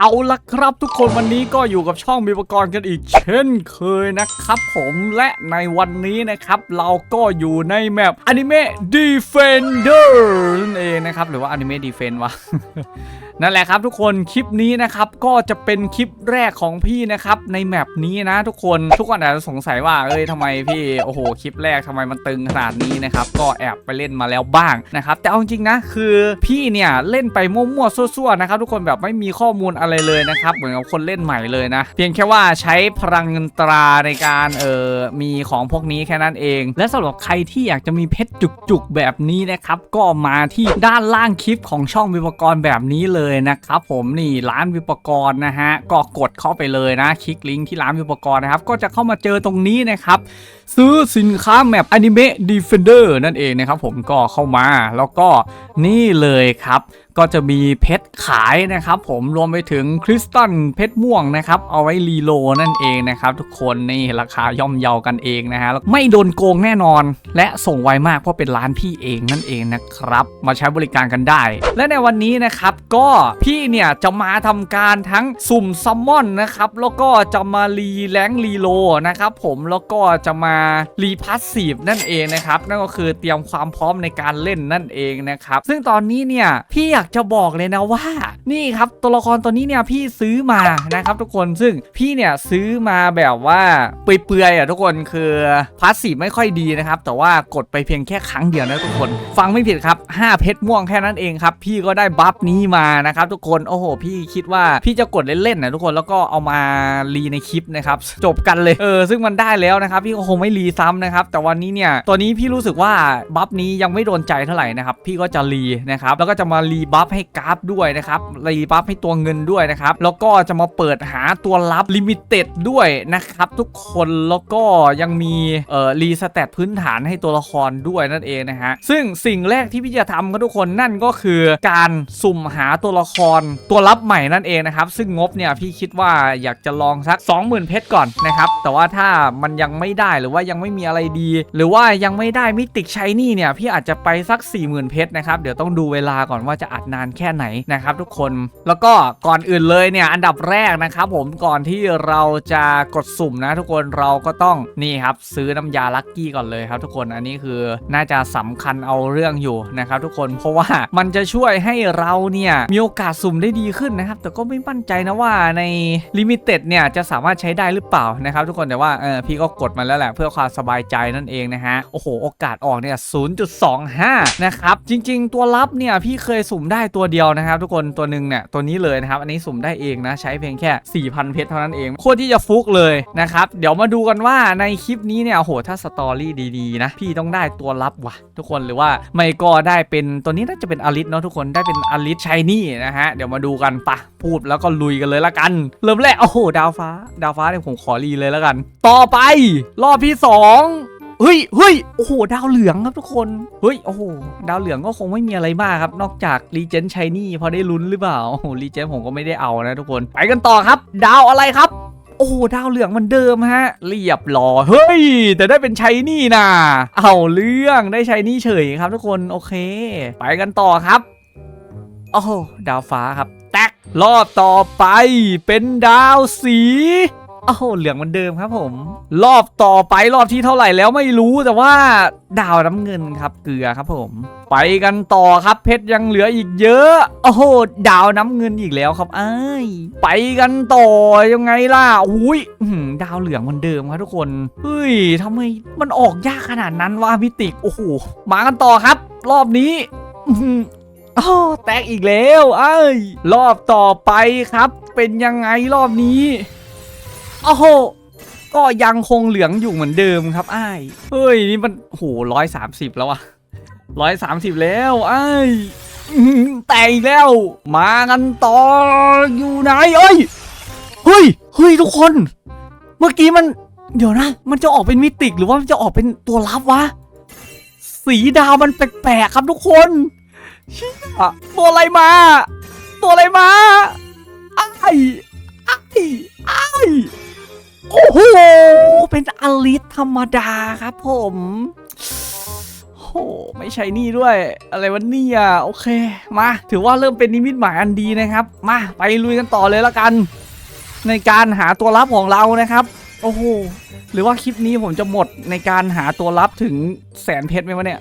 เอาละครับทุกคนวันนี้ก็อยู่กับช่องมีอุปกรณ์กันอีก เช่นเคยนะครับผมและในวันนี้นะครับเราก็อยู่ในแมป Anime Defender นั่นเองนะครับ หรือว่า Anime Defend วะ นั่นแหละครับทุกคนคลิปนี้นะครับก็จะเป็นคลิปแรกของพี่นะครับในแมปนี้นะทุกคนทุกคนอาจจะสงสัยว่าเอ้ยทำไมพี่โอ้โหคลิปแรกทำไมมันตึงขนาดนี้นะครับก็แอบไปเล่นมาแล้วบ้างนะครับแต่เอาจริงนะคือพี่เนี่ยเล่นไปมั่วๆซั่วๆนะครับทุกคนแบบไม่มีข้อมูลอะไรเลยนะครับเหมือนกับคนเล่นใหม่เลยนะ เพียงแค่ว่าใช้พลังเงินตราในการเออมีของพวกนี้แค่นั้นเอง และสำหรับใครที่อยากจะมีเพชรจุกๆแบบนี้นะครับก็มาที่ด้านล่างคลิปของช่องวิปกรแบบนี้เลยยนะครับผมนี่ร้านวิปกรณ์นะฮะก็กดเข้าไปเลยนะ คลิกลิงก์ที่ร้านวิปกรณ์นะครับ ก็จะเข้ามาเจอตรงนี้นะครับ ซื้อสินค้าแมปอนิเมะดีเฟนเดอร์นั่นเองนะครับผมก็เข้ามาแล้วก็นี่เลยครับ ก็จะมีเพชรขายนะครับผมรวมไปถึงคริสตัลเพชรม่วงนะครับเอาไว้รีโลนั่นเองนะครับทุกคนนี่ราคาย่อมเยากันเองนะฮะแล้วไม่โดนโกงแน่นอน และส่งไวมากเพราะเป็นร้านพี่เองนั่นเองนะครับ มาใช้บริการกันได้ และในวันนี้นะครับก็พี่เนี่ยจะมาทำการทั้งสุ่มซัมมอนนะครับแล้วก็จะมารีแรงรีโลนะครับผมแล้วก็จะมารีพัสซีฟนั่นเองนะครับนั่นก็คือเตรียมความพร้อมในการเล่นนั่นเองนะครับซึ่งตอนนี้เนี่ยพี่อยากจะบอกเลยนะว่า นี่ครับตัวละครตัวนี้เนี่ยพี่ซื้อมานะครับทุกคนซึ่งพี่เนี่ยซื้อมาแบบว่าเปื่อยๆอะทุกคนคือพาสซีฟไม่ค่อยดีนะครับ แต่ว่ากดไปเพียงแค่ครั้งเดียวนะทุกคน ฟังไม่ผิดครับ 5 เพชรม่วงแค่นั้นเองครับ พี่ก็ได้บัฟนี้มานะครับทุกคนโอ้โห พี่คิดว่าพี่จะกดเล่นๆนะทุกคนแล้วก็เอามารีในคลิปนะครับจบกันเลยเออซึ่งมันได้แล้วนะครับพี่ก็คงไม่รีซ้ำนะครับแต่วันนี้เนี่ยตัวนี้พี่รู้สึกว่าบัฟนี้ยังไม่โดนใจเท่าไหร่นะครับพี่ก็จะรีนะครับแล้วก็จะมารีบัฟให้กราฟด้วยนะครับรีบัฟให้ตัวเงินด้วยนะครับ แล้วก็จะมาเปิดหาตัวลับลิมิเต็ดด้วยนะครับทุกคนแล้วก็ยังมีเอ่อรีสเตตพื้นฐานให้ตัวละครด้วยนั่นเองนะฮะซึ่งสิ่งแรกที่พี่จะทำครับทุกคนนั่นก็คือการสุ่มหาตัวละครตัวลับใหม่นั่นเองนะครับซึ่งงบเนี่ยพี่คิดว่าอยากจะลองสัก 20,000 เพชรก่อนนะครับแต่ว่าถ้ามันยังไม่ได้หรือว่ายังไม่มีอะไรดี หรือว่ายังไม่ได้มิติกชัยนี่เนี่ยพี่อาจจะไปสัก 40,000 เพชรนะครับเดี๋ยวต้องดูเวลาก่อนว่าจะอัดนานแค่ไหนนะครับทุกคนแล้วก็ก่อนอื่นเลยเนี่ยอันดับแรกนะครับผมก่อนที่เราจะกดสุ่มนะ ทุกคนเราก็ต้องนี่ครับซื้อน้ำยาลักกี้ก่อนเลยครับทุกคนอันนี้คือน่าจะสำคัญเอาเรื่องอยู่นะครับทุกคนเพราะว่ามันจะช่วยให้เราเนี่ยมีโอกาสสุ่มได้ดีขึ้นนะครับแต่ก็ไม่มั่นใจนะว่าในลิมิเต็ดเนี่ยจะสามารถใช้ได้หรือเปล่านะครับทุกคนแต่ว่าเออพี่ก็กดมาแล้วแหละเพื่อความสบายใจนั่นเองนะฮะโอ้โหโอกาสออกเนี่ย0.25 นะครับจริง ๆ ตัวรับเนี่ยพี่เคยสุ่มได้ตัวเดียวนะครับ ทุกคนตัวหนึ่งเนี่ยตัวนี้เลยนะครับ อันนี้สุ่มได้เองนะ ใช้เพียงแค่ 4,000 เพชรเท่านั้นเอง โคตรที่จะฟุกเลยนะครับ เดี๋ยวมาดูกันว่าในคลิปนี้เนี่ยโอ้โหถ้าสตอรี่ดีๆนะพี่ต้องได้ตัวรับว่ะ ทุกคนหรือว่าไม่ก็ได้เป็นตัวนี้น่าจะเป็นอลิสเนาะทุกคนได้เป็นอลิสชายนี่นะฮะเดี๋ยวมาดูกันปะพูดแล้วก็ลุยกันเลยละกัน เริ่มแรกโอ้โหดาวฟ้า ดาวฟ้าเนี่ยผมขอรีเลยล้วกัน ต่อไป รอบที่สอง เฮ้ยเฮ้ยโอ้โห ดาวเหลืองครับทุกคน เฮ้ย โอ้โห ดาวเหลืองก็คงไม่มีอะไรมากครับ นอกจากรีเจนชายนี่พอได้ลุ้นหรือเปล่า โอ้โห รีเจนผมก็ไม่ได้เอานะทุกคน ไปกันต่อครับ ดาวอะไรครับ โอ้ดาวเหลืองมันเดิมฮะ เรียบร้อยเฮ้ย แต่ได้เป็นชัยนี่นะเอาเรื่องได้ชัยนี่เฉยครับทุกคน โอเค ไปกันต่อครับ โอ้ดาวฟ้าครับ แตกรอบต่อไปเป็นดาวสี โอ้โหเหลืองเหมือนเดิมครับผม รอบต่อไปรอบที่เท่าไหร่แล้วไม่รู้แต่ว่าดาวน้ำเงินครับเกลือครับผม ไปกันต่อครับเพชรยังเหลืออีกเยอะ โอ้โหดาวน้ำเงินอีกแล้วครับอ้ไปกันต่อยังไงล่ะอุ้ยดาวเหลืองเหมือนเดิมครับทุกคนเฮ้ยทำไมมันออกยากขนาดนั้นวะพิติกโอ้โหมากันต่อครับ รอบนี้โอ้แตกอีกแล้ว เอ้ย รอบต่อไปครับ เป็นยังไงรอบนี้ โอ้โหก็ยังคงเหลืองอยู่เหมือนเดิมครับอ้ายเฮ้ยนี่มันโหร้อยสามสิบแล้วอะร้อยสามสิบแล้วไอ้ายแตกอีกแล้ว มากันต่ออยู่ไหนเอ้ยเฮ้ยเฮ้ยทุกคน เมื่อกี้มัน เดี๋ยวนะ มันจะออกเป็นมิติกหรือว่ามันจะออกเป็นตัวลับวะสีดาวมันแปลกๆครับทุกคนอะตัวอะไรมา ตัวอะไรมาไอ้ไอ้ไอ้ โอ้โห เป็นอลิสธรรมดาครับผมโหไม่ใช่นี่ด้วย อะไรวะเนี่ยโอเค มา ถือว่าเริ่มเป็นนิมิตหมายอันดีนะครับ มาไปลุยกันต่อเลยละกัน ในการหาตัวลับของเรานะครับ โอ้โหหรือว่าคลิปนี้ผมจะหมดในการหาตัวลับถึงแสนเพชรไหมวะเนี่ย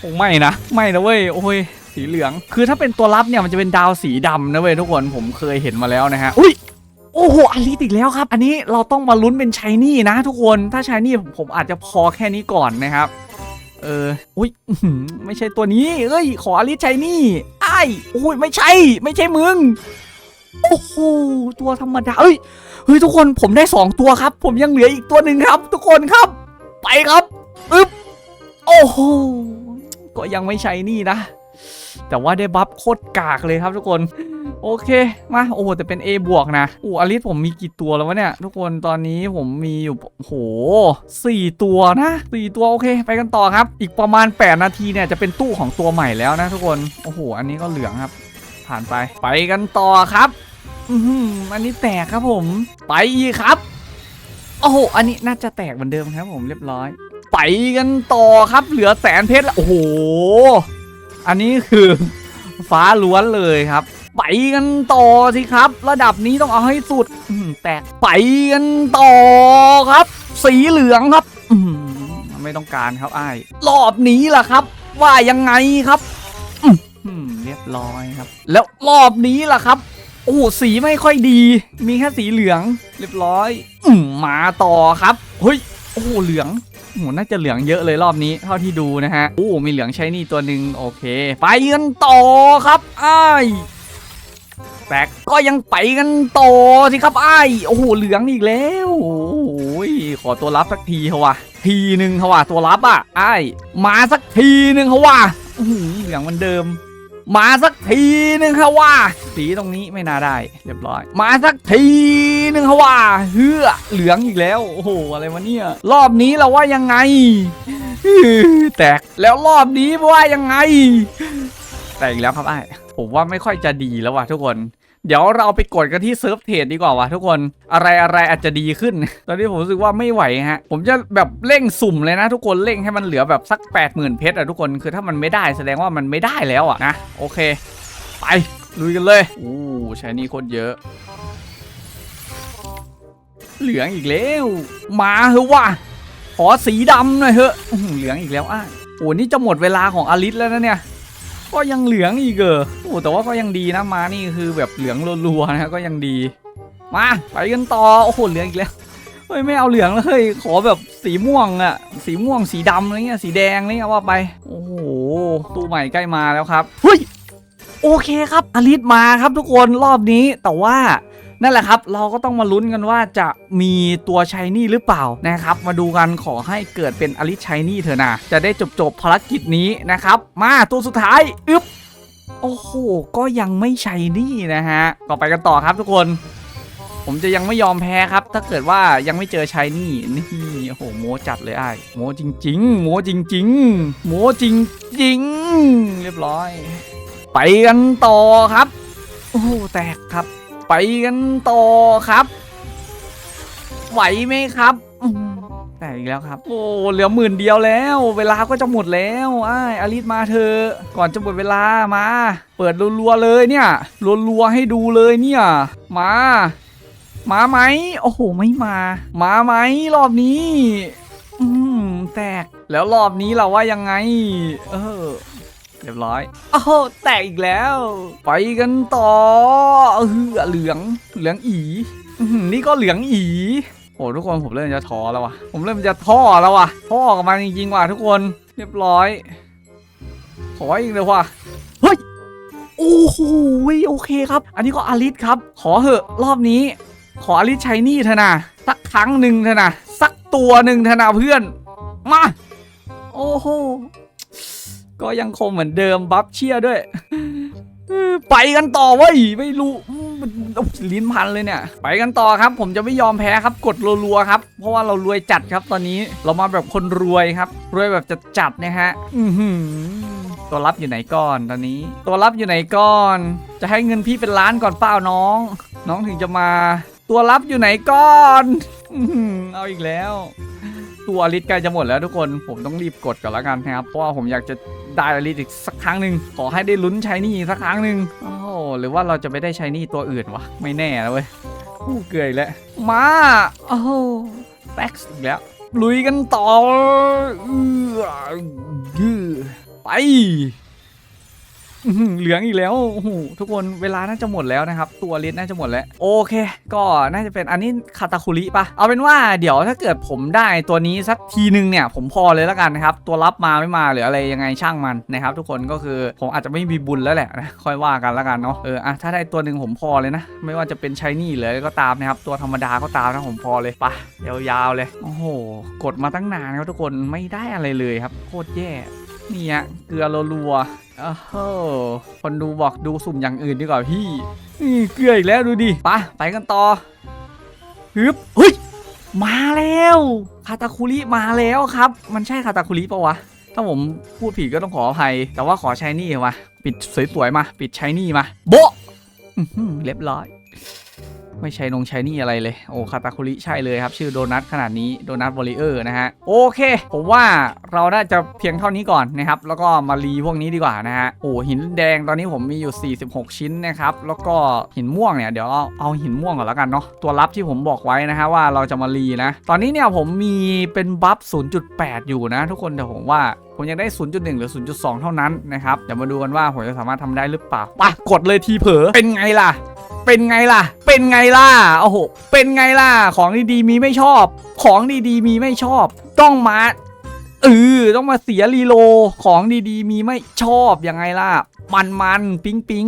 คงไม่นะไม่นะเว้ยโอ้ยสีเหลือง คือถ้าเป็นตัวลับเนี่ยมันจะเป็นดาวสีดำนะเว้ยทุกคนผมเคยเห็นมาแล้วนะฮะอุ้ย โอ้โหอลิสอีกแล้วครับ อันนี้เราต้องมาลุ้นเป็นชายนี่นะทุกคนถ้าชายนี่ผมอาจจะพอแค่นี้ก่อนนะครับ เอออุ้ยไม่ใช่ตัวนี้เอ้ย ขออลิสชายนี่ไอ้ายโอ้ยไม่ใช่ ไม่ใช่มึงโอ้โหตัวธรรมดาเอ้ยเฮ้ยทุกคนผมได้ 2 ตัวครับ ผมยังเหลืออีกตัวหนึ่งครับ ทุกคนครับ ไปครับอึ๊บโอ้โหก็ยังไม่ใช่นี่นะ แต่ว่าได้บัฟโคตรกากเลยครับทุกคนโอเค มา โอ้แต่เป็น A บวกนะโอ้อลิสผมมีกี่ตัวแล้ววะเนี่ย ทุกคนตอนนี้ผมมีอยู่โอ้โหสี่ตัวนะสี่ตัว โอเค ไปกันต่อครับ อีกประมาณ 8 นาทีเนี่ย จะเป็นตู้ของตัวใหม่แล้วนะทุกคน โอ้โห อันนี้ก็เหลืองครับ ผ่านไป ไปกันต่อครับ อือหืออันนี้แตกครับผม ไปอีกครับ โอ้โห อันนี้น่าจะแตกเหมือนเดิมครับผมเรียบร้อย ไปกันต่อครับ เหลือแสนเพชรแล้วโอ้โห อันนี้คือฟ้าล้วนเลยครับ ไปกันต่อสิครับ ระดับนี้ต้องเอาให้สุดแตกไปกันต่อครับ สีเหลืองครับไม่ต้องการครับไอ้รอบนี้ล่ะครับ ว่ายังไงครับเรียบร้อยครับ แล้วรอบนี้ล่ะครับโอ้สีไม่ค่อยดี มีแค่สีเหลือง เรียบร้อย อืมมาต่อครับเฮ้ยโอ้เหลือง หน่าจะเหลืองเยอะเลยรอบนี้เท่าที่ดูนะฮะโอ้มีเหลืองใช้นี่ตัวหนึ่งโอเค ไปกันต่อครับไอ้แต่ก็ยังไปกันต่อสิครับไอ้โอ้โหเหลืองอีกแล้วโอ้ยขอตัวรับสักทีเขาวะทีหนึ่งเขาวะตัวรับอะไอ้มาสักทีหนึ่งเขาวะเหลืองเหมือนเดิม มาสักทีหนึ่งค่ะว่าสีตรงนี้ไม่น่าได้เรียบร้อย มาสักทีหนึ่งค่ะว่าเฮือเหลืองอีกแล้วโอ้โหอะไรวะเนี่ย รอบนี้เราว่ายังไงแตกแล้วรอบนี้ว่ายังไง แตกอีกแล้วครับไอ้ผมว่าไม่ค่อยจะดีแล้วว่ะทุกคน เดี๋ยวเราไปกดกันที่เซิร์ฟเทรดดีกว่าวะทุกคนอะไรอะไรอาจจะดีขึ้น ตอนนี้ผมรู้สึกว่าไม่ไหวฮะ ผมจะแบบเร่งสุ่มเลยนะทุกคนเร่งให้มันเหลือแบบสัก 8 0,000 เพชรอะทุกคนคือถ้ามันไม่ได้แสดงว่ามันไม่ได้แล้วอะนะโอเค ไปลุยกันเลยอู้ใช้นี่โคตรเยอะเหลืองอีกแล้วมาเถอว่ะขอสีดำหน่อยเถอะเหลืองอีกแล้วอะโอ้นี่จะหมดเวลาของอลิสแล้วนะเนี่ย ก็ยังเหลืองอีกเออโอ้แต่ว่าก็ยังดีนะมานี่คือแบบเหลืองรัวๆนะก็ยังดี มาไปกันต่อโอ้โหเหลืองอีกแล้วเฮ้ยไม่เอาเหลืองแล้วเฮ้ยขอแบบสีม่วงอะสีม่วงสีดำอะไรเงี้ยสีแดงอะไรเงี้ยว่าไปโอ้โหตู้ใหม่ใกล้มาแล้วครับเฮ้ยโอเคครับอลิสมาครับทุกคนรอบนี้แต่ว่า นั่นแหละครับ เราก็ต้องมาลุ้นกันว่าจะมีตัวชายนี่หรือเปล่านะครับ มาดูกันขอให้เกิดเป็นอลิชายนี่เถอะนะ จะได้จบจบภารกิจนี้นะครับ มาตัวสุดท้ายอึ๊บโอ้โห ก็ยังไม่ใช่นี่นะฮะ ต่อไปกันต่อครับทุกคน ผมจะยังไม่ยอมแพ้ครับ ถ้าเกิดว่ายังไม่เจอชายนี่นี่โอ้โหโมจัดเลยไอ้โมจริง ๆ โมจริง ๆ โมจริง ๆ เรียบร้อย ไปกันต่อครับ โอ้แตกครับ ไปกันต่อครับ ไหวไหมครับแต่อีกแล้วครับ โอ้เหลือหมื่นเดียวแล้ว เวลาก็จะหมดแล้วไอ้อลิสมาเธอ ก่อนจะหมดเวลามา เปิดรัวๆเลยเนี่ยรัวๆให้ดูเลยเนี่ย มา มาไหมโอ้โหไม่มา มาไหมรอบนี้ อืมแตกแล้วรอบนี้เราว่ายังไง เออ เรียบร้อยโอ้โหแตกอีกแล้ว ไปกันต่อเออเหลืองเหลืองอีอื้อหือนี่ก็เหลืองอีโอ้ทุกคนผมเริ่มจะท้อแล้ววะผมเริ่มจะท้อแล้ววะท้อกับมันจริงๆว่ะทุกคนเรียบร้อยขออีกเลยว่ะเฮ้ยโอ้โหโอเคครับ อันนี้ก็อลิสครับ ขอเหอะรอบนี้ ขออลิสใช้นี่เถอะนะสักครั้งหนึ่งเถอะนะสักตัวหนึ่งเถอะนะเพื่อนมาโอ้โห ก็ยังคงเหมือนเดิมบัฟเชียด้วย ไปกันต่อเว้ยไม่รู้ลิ้นพันเลยเนี่ย ไปกันต่อครับ ผมจะไม่ยอมแพ้ครับ กดรัวๆครับ เพราะว่าเรารวยจัดครับตอนนี้เรามาแบบคนรวยครับ รวยแบบจัดนะฮะตัวรับอยู่ไหนก่อนตอนนี้ ตัวรับอยู่ไหนก่อน จะให้เงินพี่เป็นล้านก่อนเปล่าน้อง น้องถึงจะมา ตัวรับอยู่ไหนก่อนเอาอีกแล้ว ตัวอลิสใกล้จะหมดแล้วทุกคนผมต้องรีบกดก่อนแล้วกันนะครับ เพราะว่าผมอยากจะได้อลิสอีกสักครั้งหนึ่งขอให้ได้ลุ้นใช้นี่สักครั้งหนึ่งโอ้หรือว่าเราจะไม่ได้ใช้นี่ตัวอื่นวะไม่แน่นะเว้ยอู้เกยแล้วมาโอ้แบ็กอีกแล้วลุยกันต่อออไป เหลืองอีกแล้วโอ้โหทุกคนเวลาน่าจะหมดแล้วนะครับ ตัวลิสน่าจะหมดแล้ว โอเค ก็น่าจะเป็นอันนี้คาตาคุริปะเอาเป็นว่าเดี๋ยวถ้าเกิดผมได้ตัวนี้สักทีนึงเนี่ย ผมพอเลยแล้วกันนะครับ ตัวรับมาไม่มาหรืออะไรยังไงช่างมันนะครับ ทุกคนก็คือผมอาจจะไม่มีบุญแล้วแหละนะค่อยว่ากันแล้วกันเนาะเอออะถ้าได้ตัวหนึ่งผมพอเลยนะ ไม่ว่าจะเป็นชายนี่หรือก็ตามนะครับตัวธรรมดาก็ตามนะผมพอเลยปะยาวๆเลยโอ้โหกดมาตั้งนานครับทุกคนไม่ได้อะไรเลยครับโคตรแย่ เนี่ฮะเกลือรัวๆอ้าวโหคนดูบอกดูสุ่มอย่างอื่นดีกว่าพี่เกลืออีกแล้วดูดิไปะไปกันต่อฮึบเฮ้ยมาแล้วคาตาคุริมาแล้วครับ มันใช่คาตาคุริปะวะ ถ้าผมพูดผิดก็ต้องขออภัย แต่ว่าขอใช้นี่มาปิดสวยๆมา ปิดใช้นี่มา โบะเรียบร้อย ไม่ใช่นงใช้นี่อะไรเลย โอ้คาตาคุริใช่เลยครับ ชื่อโดนัทขนาดนี้โดนัทวอลเลเยอร์นะฮะ โอเค ผมว่าเราน่าจะเพียงเท่านี้ก่อนนะครับ แล้วก็มารีพวกนี้ดีกว่านะฮะ โอ้หินแดงตอนนี้ผมมีอยู่ 46 ชิ้นนะครับ แล้วก็หินม่วงเนี่ยเดี๋ยวเอาเอาหินม่วงก่อนแล้วกันเนาะตัวรับที่ผมบอกไว้นะฮะว่าเราจะมารีนะ ตอนนี้เนี่ยผมมีเป็นบัฟ 0.8 อยู่นะ ทุกคนแต่ผมว่าผมยังได้ 0.1 หรือ 0.2 เท่านั้นนะครับเดี๋ยวมาดูกันว่าผมจะสามารถทำได้หรือเปล่าไปกดเลยทีเผลอเป็นไงล่ะ เป็นไงล่ะ เป็นไงล่ะโอ้โหเป็นไงล่ะ ของดีๆมีไม่ชอบ ของดีๆมีไม่ชอบ ต้องมาเออต้องมาเสียรีโลของดีๆ มีไม่ชอบยังไงล่ะ มันมันๆปิ๊งปิ๊ง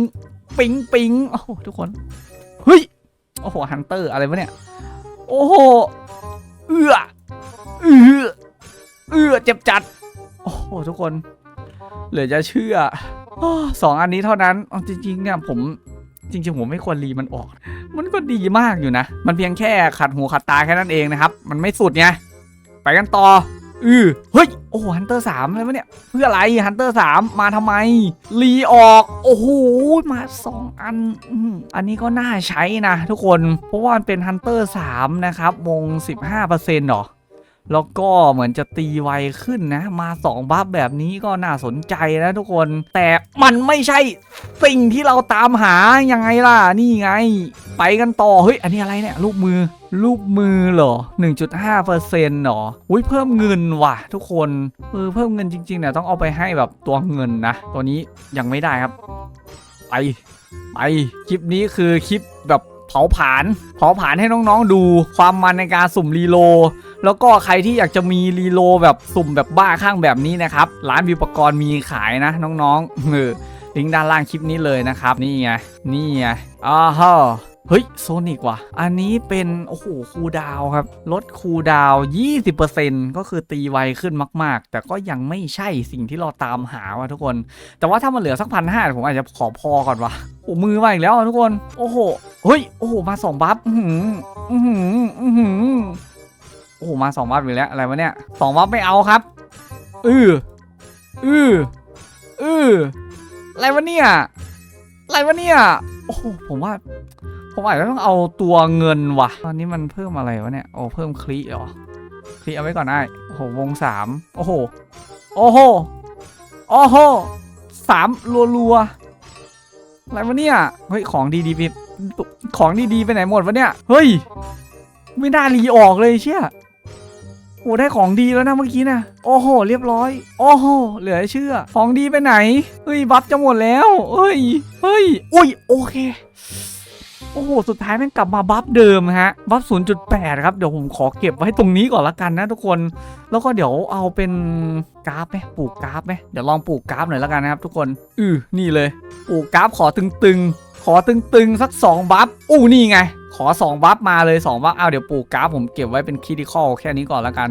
ปิ๊งปิ๊งโอ้โหทุกคนเฮ้ยโอ้โหฮันเตอร์อะไรวะเนี่ย โอ้โหเอื้อเอื้อเอื้อเจ็บจัด โอ้โหทุกคน เหลือจะเชื่อสองอันนี้เท่านั้นจริงๆเนี่ยผม จริงๆผมไม่ควรรีมันออก มันก็ดีมากอยู่นะ มันเพียงแค่ขัดหูขัดตาแค่นั้นเองนะครับ มันไม่สุดไง ไปกันต่อ อือเฮ้ย โอ้โหฮันเตอร์สามเลยวะเนี่ย เพื่ออะไรฮันเตอร์สามมาทำไม รีออก โอ้โห มาสองอันออันนี้ก็น่าใช้นะทุกคน เพราะว่ามันเป็นฮันเตอร์สามนะครับวง 15%หรอ แล้วก็เหมือนจะตีไวขึ้นนะ มา 2 บัฟแบบนี้ก็น่าสนใจนะทุกคน แต่มันไม่ใช่สิ่งที่เราตามหา ยังไงล่ะ นี่ไง ไปกันต่อ เฮ้ย อันนี้อะไรเนี่ย รูปมือ รูปมือเหรอ 1.5%หรอ อุ้ยเพิ่มเงินว่ะ ทุกคน เออ เพิ่มเงินจริงๆเนี่ยต้องเอาไปให้แบบตัวเงินนะ ตัวนี้ยังไม่ได้ครับ ไป ไป คลิปนี้คือคลิปแบบเผาผลาญ เผาผลาญให้น้องๆดู ความมันในการสุ่มรีโล แล้วก็ใครที่อยากจะมีรีโลแบบสุ่มแบบบ้าข้างแบบนี้นะครับ ร้านวิวปกรณ์มีขายนะน้องๆเออลิงก์ด้านล่างคลิปนี้เลยนะครับ นี่ไง นี่ไงอ้าวเฮ้ยโซนิกว่ะ อันนี้เป็น โอ้โห คูดาวครับ ลดคูดาวน์20%ก็คือตีไวขึ้นมาก ๆ แต่ก็ยังไม่ใช่สิ่งที่เราตามหาว่ะทุกคน แต่ว่าถ้ามันเหลือสักพันห้าผมอาจจะขอพอก่อนว่ะ โอ้มือมาอีกแล้วทุกคน โอ้โห เฮ้ย โอ้โห มาสองบัฟ อื้อหืออื้อหื โอ้โหมาสองวับอีกแล้วอะไรวะเนี่ยสองวับไม่เอาครับอืออืออืออะไรวะเนี่ยอะไรวะเนี่ยโอ้โหผมว่า ผมอาจจะต้องเอาตัวเงินว่ะ ตอนนี้มันเพิ่มอะไรวะเนี่ยโอ้เพิ่มคลีเหรอคลีเอาไว้ก่อนได้โอ้โหวงสามโอ้โหโอ้โหโอ้โหสามรัวๆอะไรวะเนี่ยเฮ้ยของดีๆไปของดีๆไปไหนหมดวะเนี่ยเฮ้ยไม่น่ารีออกเลยเชี่ย โอ้ได้ของดีแล้วนะเมื่อกี้นะโอ้โห เรียบร้อย โอ้โห เหลือเชื่อ ของดีไปไหน เฮ้ย บัฟจะหมดแล้ว เฮ้ย เฮ้ย อุ้ย โอเค โอ้โห สุดท้ายแม่งกลับมาบัฟเดิมฮะ บัฟ 0.8 ครับ เดี๋ยวผมขอเก็บไว้ตรงนี้ก่อนละกันนะทุกคน แล้วก็เดี๋ยวเอาเป็นกราฟไหมปลูกกราฟไหมเดี๋ยวลองปลูกกราฟหน่อยละกันนะครับทุกคน อือนี่เลย ปลูกกราฟขอตึงๆ ขอตึงๆ สัก 2 บัฟ อู้นี่ไง ขอ 2 บัฟมาเลย 2 บัฟเอาเดี๋ยวปลูกกราฟผมเก็บไว้เป็นคิดิคอลแค่นี้ก่อนละกัน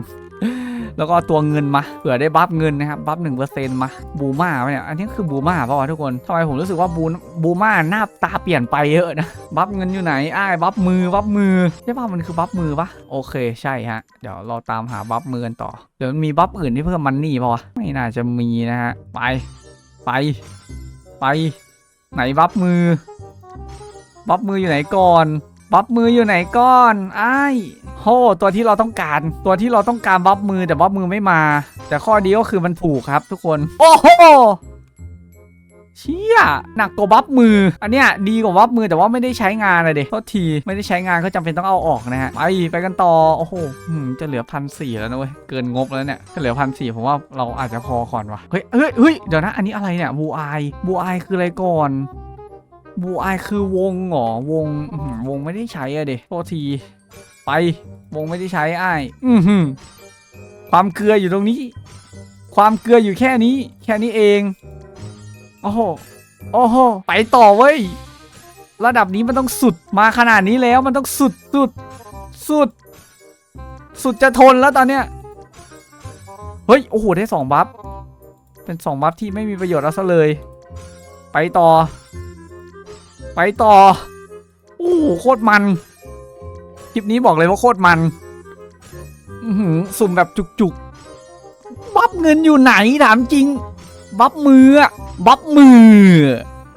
แล้วก็ตัวเงินมาเผื่อได้บัฟเงินนะครับ บัฟหนึ่งเปอร์เซ็นต์มา บูมาเนี่ยอันนี้คือบูมาป่าวะทุกคนทำไมผมรู้สึกว่าบูบูมาหน้าตาเปลี่ยนไปเยอะนะ บัฟเงินอยู่ไหนอ้ายบัฟมือบัฟมือใช่ป่ะมันคือบัฟมือปะโอเคใช่ฮะเดี๋ยวเราตามหาบัฟมือกันต่อเดี๋ยวมีบัฟอื่นที่เพิ่มมันนี่ป่าวะไม่น่าจะมีนะฮะไปไปไป ไหนบัฟมือบัฟมืออยู่ไหนก่อน บัฟมืออยู่ไหนก้อนไอ้โหตัวที่เราต้องการ ตัวที่เราต้องการบัฟมือแต่บัฟมือไม่มา แต่ข้อดีก็คือมันถูกครับทุกคน โอ้โหเชี่ยหนักกว่าบัฟมือ อันเนี้ยดีกว่าบัฟมือแต่ว่าไม่ได้ใช้งานเลยเด็โทษทีไม่ได้ใช้งานก็จำเป็นต้องเอาออกนะฮะไปไปกันต่อโอ้โหจะเหลือพันสี่แล้วนะเว้ยเกินงบแล้วเนี่ยจะเหลือพันสี่ผมว่าเราอาจจะพอก่อนวะเฮ้ยเฮ้ยเฮ้ยเดี๋ยวนะอันนี้อะไรเนี่ยบูไอบูไอคืออะไรก่อน บูไอคือวงเหรอวงอื้อหือวงไม่ได้ใช้อะเด็โทษที ไป วงไม่ได้ใช้ไอ้ายอือหือความเกลืออยู่ตรงนี้ ความเกลืออยู่แค่นี้ แค่นี้เองโอ้โหโอ้โหไปต่อเว้ยระดับนี้มันต้องสุดมาขนาดนี้แล้วมันต้องสุดสุดสุด สุดจะทนแล้วตอนเนี้ยเฮ้ยโอ้โหได้สองบัฟเป็นสองบัฟที่ไม่มีประโยชน์เอาซะเลย ไปต่อ ไปต่อ โอ้โหโคตรมัน คลิปนี้บอกเลยว่าโคตรมันอือหือสุ่มแบบจุกๆ บัฟเงินอยู่ไหนถามจริง บัฟมืออะบัฟมือ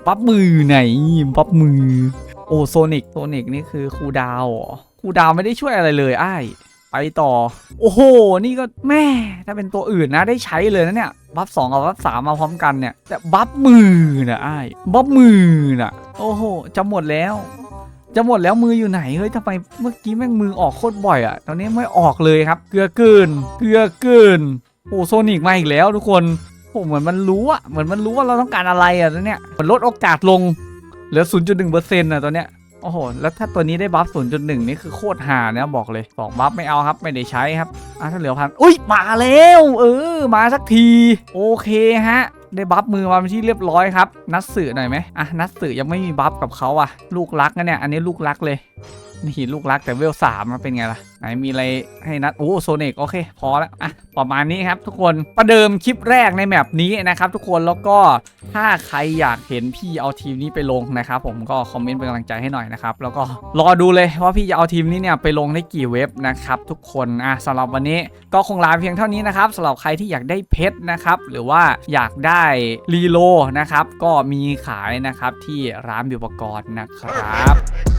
บัฟมือไหน บัฟมือ โอ้โซนิกโซนิกนี่คือครูดาวเหรอครูดาวไม่ได้ช่วยอะไรเลยไอ้ไปต่อ โอ้โห นี่ก็แม่ ถ้าเป็นตัวอื่นนะได้ใช้เลยนะเนี่ย บัฟสองกับบัฟสามมาพร้อมกันเนี่ย แต่บัฟมือนะไอ้บัฟมือนะ โอ้โหจะหมดแล้ว จะหมดแล้วมืออยู่ไหนเฮ้ยทำไมเมื่อกี้แม่งมือออกโคตรบ่อยอะตอนนี้ไม่ออกเลยครับ เกลือกินเกลือกินโอ้โซนิกมาอีกแล้วทุกคนโอ้เหมือนมันรู้อะเหมือนมันรู้ว่าเราต้องการอะไรอะตอนเนี้ยมันลดโอกาสลงเหลือ 0.1%อะตอนเนี้ยโอ้โห แล้วถ้าตัวนี้ได้บัฟ 0.1 นี่คือโคตรหานะบอกเลยสองบัฟไม่เอาครับ ไม่ได้ใช้ครับ อะถ้าเหลือพัน อุ้ย มาแล้ว เออ มาสักที โอเคฮะ ได้บัฟมือมาเป็นที่เรียบร้อยครับ นัดสื่อหน่อยไหมอะนัดสื่อยังไม่มีบัฟกับเขาอะ ลูกรักนะเนี่ย อันนี้ลูกรักเลย นี่ลูกรักแต่เวลสามมันเป็นไงล่ะ ไหนมีอะไรให้นัด โอ้โซเนกโอเค พอแล้วอะประมาณนี้ครับทุกคนประเดิมคลิปแรกในแมปนี้นะครับทุกคนแล้วก็ถ้าใครอยากเห็นพี่เอาทีมนี้ไปลงนะครับผมก็คอมเมนต์เป็นกำลังใจให้หน่อยนะครับแล้วก็รอดูเลยว่าพี่จะเอาทีมนี้เนี่ยไปลงได้กี่เว็บนะครับทุกคนอะสำหรับวันนี้ก็คงลาเพียงเท่านี้นะครับสำหรับใครที่อยากได้เพชรนะครับหรือว่าอยากได้รีโลนะครับก็มีขายนะครับที่ร้านบิวปกรณ์นะครับ